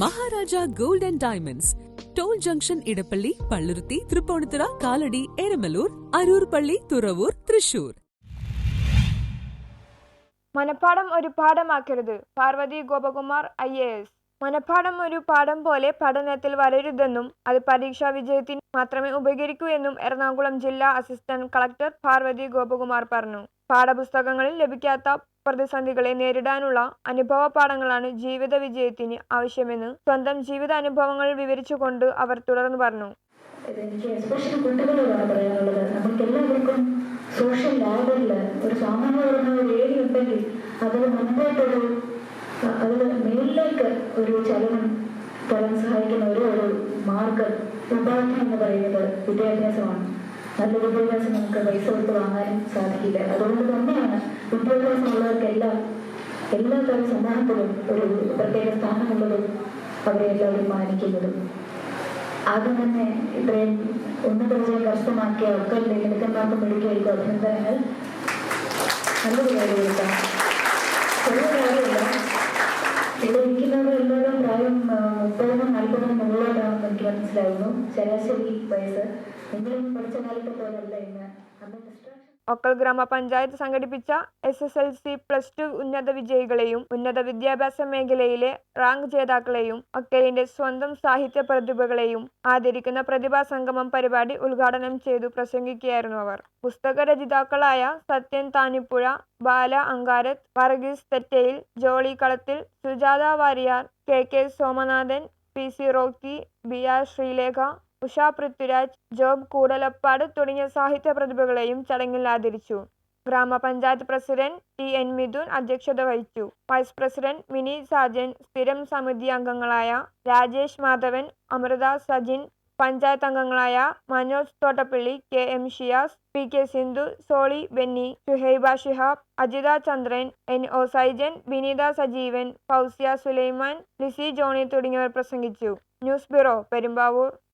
Maharaja gold and diamonds. Toll junction Edappally Palluruthy Tripunithura Kalady Eramalloor Aroor പള്ളി തുറവൂർ തൃശൂർ. മനഃപ്പാടം ഒരു പാഠമാക്കരുത് Parvathy Gopakumar I A S. മനഃപ്പാടം ഒരു പാഠം പോലെ പഠനത്തിൽ വരരുതെന്നും അത് പരീക്ഷാ വിജയത്തിന് മാത്രമേ ഉപകരിക്കൂ എന്നും എറണാകുളം ജില്ലാ അസിസ്റ്റന്റ് കളക്ടർ പാർവതി ഗോപകുമാർ പറഞ്ഞു. പാഠപുസ്തകങ്ങളിൽ ലഭിക്കാത്ത പ്രതിസന്ധികളെ നേരിടാനുള്ള അനുഭവപാഠങ്ങളാണ് ജീവിത വിജയത്തിന് ആവശ്യമെന്ന് സ്വന്തം ജീവിത അനുഭവങ്ങൾ വിവരിച്ചുകൊണ്ട് അവർ തുടർന്നു പറഞ്ഞു. എനിക്ക് സോഷ്യൽ ഒരു ഒരു ചലനം തരാൻ സഹായിക്കുന്ന ഒരു ഒരു മാർഗം ഉപാധി എന്ന് പറയുന്നത് വിദ്യാഭ്യാസമാണ്. നല്ല വിദ്യാഭ്യാസം നമുക്ക് പൈസ കൊടുത്ത് വാങ്ങാനും സാധിക്കില്ല. അതുകൊണ്ട് തന്നെയാണ് വിദ്യാഭ്യാസമുള്ളവർക്കെല്ലാം എല്ലാ തരം സമൂഹത്തിലും ഒരു പ്രത്യേക സ്ഥാനമുള്ളതും അവരെ എല്ലാവരും മാനിക്കുന്നതും. ആദ്യം തന്നെ ഇത്രയും ഉന്നത വിജയം കരസ്ഥമാക്കിയ ഒക്കെ മിടുക്കന്മാർക്കും മിടുക്കിയായിരിക്കും അഭിനന്ദനങ്ങൾ. നല്ലൊരു കാര്യമില്ല ചെറിയ കാര്യമില്ല. ഇവിടെ എല്ലാവരും പ്രായം മുപ്പതിനും നാൽപ്പതിനും മുകളിലോട്ടാണെന്ന് എനിക്ക് മനസ്സിലായിരുന്നു ശരാശരി വയസ്സ്. എങ്കിലും പഠിച്ച കാലത്തെ പോലല്ല ഇന്ന്. അന്ന് ഒക്കൽ ഗ്രാമപഞ്ചായത്ത് സംഘടിപ്പിച്ച S S L C plus two ഉന്നത വിജയികളെയും ഉന്നത വിദ്യാഭ്യാസ മേഖലയിലെ റാങ്ക് ജേതാക്കളെയും ഒക്കലിന്റെ സ്വന്തം സാഹിത്യ പ്രതിഭകളെയും ആദരിക്കുന്ന പ്രതിഭാ സംഗമം പരിപാടി ഉദ്ഘാടനം ചെയ്തു പ്രസംഗിക്കുകയായിരുന്നു അവർ. പുസ്തക രചയിതാക്കളായ സത്യൻ താനിപ്പുഴ ബാല അങ്കാരത്ത് Varghese Thettayil Jolly Kalathil Sujatha Variar K K Somanathan P C Rocky B R Sreelekha Usha Prithviraj Job Koodalappad തുടങ്ങിയ സാഹിത്യ പ്രതിഭകളെയും ചടങ്ങിൽ ആദരിച്ചു. ഗ്രാമപഞ്ചായത്ത് പ്രസിഡന്റ് ടി എൻ മിഥുൻ അധ്യക്ഷത വഹിച്ചു. വൈസ് പ്രസിഡന്റ് മിനി സാജൻ സ്ഥിരം സമിതി അംഗങ്ങളായ രാജേഷ് മാധവൻ അമൃത സജിൻ പഞ്ചായത്ത് അംഗങ്ങളായ Manoj Thottappally K M Shiyas P K Sindhu Soly Benny Shuhaiba Shihab Ajitha Chandran N O Saijan Bineetha Sajeevan Fousiya Sulaiman Lissy Johny തുടങ്ങിയവർ പ്രസംഗിച്ചു. News bureau Perumbavoor.